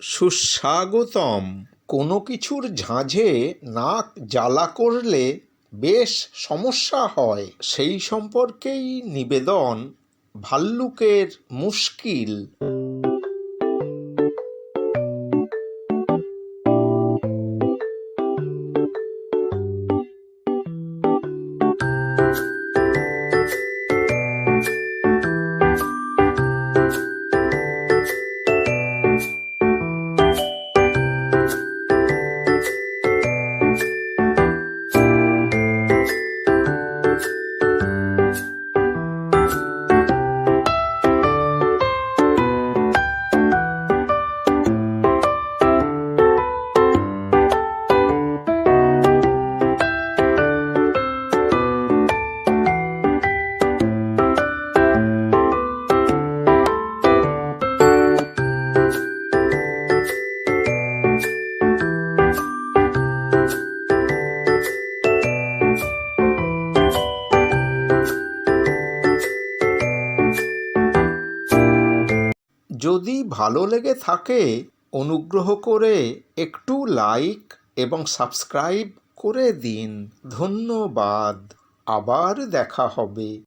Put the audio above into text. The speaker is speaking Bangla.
সুস্বাগতম। কোনো কিছুর ঝাঁঝে নাক জ্বালা করলে বেশ সমস্যা হয়। সেই সম্পর্কেই নিবেদন ভাল্লুকের মুশকিল। যদি ভালো লেগে থাকে, অনুগ্রহ করে একটু লাইক এবং সাবস্ক্রাইব করে দিন। ধন্যবাদ। আবার দেখা হবে।